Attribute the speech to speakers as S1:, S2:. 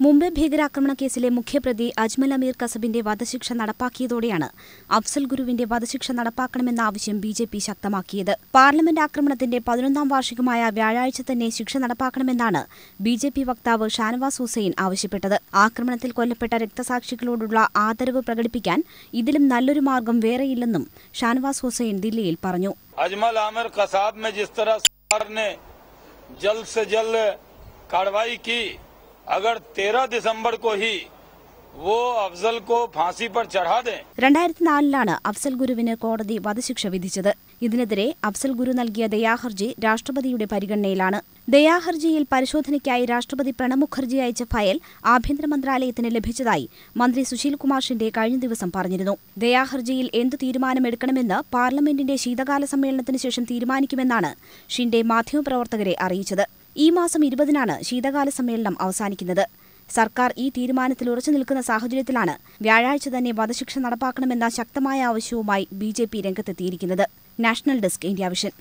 S1: മുംബൈ ഭീകരാക്രമണ കേസിലെ മുഖ്യപ്രതി അജ്മൽ അമീർ കസബിന്റെ വധശിക്ഷ നടപ്പാക്കിയതോടെയാണ് അഫ്സൽ ഗുരുവിന്റെ വധശിക്ഷ നടപ്പാക്കണമെന്ന ആവശ്യം ബി ജെ പി ശക്തമാക്കിയത്. പാർലമെന്റ് ആക്രമണത്തിന്റെ പതിനൊന്നാം വാർഷികമായ വ്യാഴാഴ്ച തന്നെ ശിക്ഷ നടപ്പാക്കണമെന്നാണ് ബി ജെ പി വക്താവ് ഷാനവാസ് ഹുസൈൻ ആവശ്യപ്പെട്ടത്. ആക്രമണത്തിൽ കൊല്ലപ്പെട്ട രക്തസാക്ഷികളോടുള്ള ആദരവ് പ്രകടിപ്പിക്കാൻ ഇതിലും നല്ലൊരു മാർഗം വേറെയില്ലെന്നും ഷാനവാസ് ഹുസൈൻ ദില്ലിയിൽ പറഞ്ഞു.
S2: അജ്മൽ ആമിർ കസാബ് ജൽദ് जिस तरह सरकार ने जल्द से जल्द कार्रवाई की अगर 13 दिसंबर को ही वो अफजल को फांसी पर चढ़ा दें
S1: രണ്ടായിരത്തി നാലിലാണ് അഫ്സൽ ഗുരുവിന് കോടതി വധശിക്ഷ വിധിച്ചത് ഇതിനെതിരെ അഫ്സൽ ഗുരു നൽകിയ ദയാഹർജി രാഷ്ട്രപതിയുടെ പരിഗണനയിലാണ് ദയാഹർജിയിൽ പരിശോധനയ്ക്കായി രാഷ്ട്രപതി പ്രണബ് മുഖർജി അയച്ച ഫയൽ ആഭ്യന്തര മന്ത്രാലയത്തിന് ലഭിച്ചതായി മന്ത്രി സുശീൽ കുമാർ ഷിൻഡെ കഴിഞ്ഞ ദിവസം പറഞ്ഞിരുന്നു ദയാഹർജിയിൽ എന്തു തീരുമാനമെടുക്കണമെന്ന് പാർലമെന്റിന്റെ ശീതകാല സമ്മേളനത്തിന് ശേഷം തീരുമാനിക്കുമെന്നാണ് ഷിൻഡെ മാധ്യമപ്രവർത്തകരെ അറിയിച്ചത് ഈ മാസം ഇരുപതിനാണ് ശീതകാല സമ്മേളനം അവസാനിക്കുന്നത്. സർക്കാർ ഈ തീരുമാനത്തിൽ ഉറച്ചു നിൽക്കുന്ന സാഹചര്യത്തിലാണ് വ്യാഴാഴ്ച തന്നെ വധശിക്ഷ നടപ്പാക്കണമെന്ന ശക്തമായ ആവശ്യവുമായി B രംഗത്തെത്തിയിരിക്കുന്നത്. National desk India vision.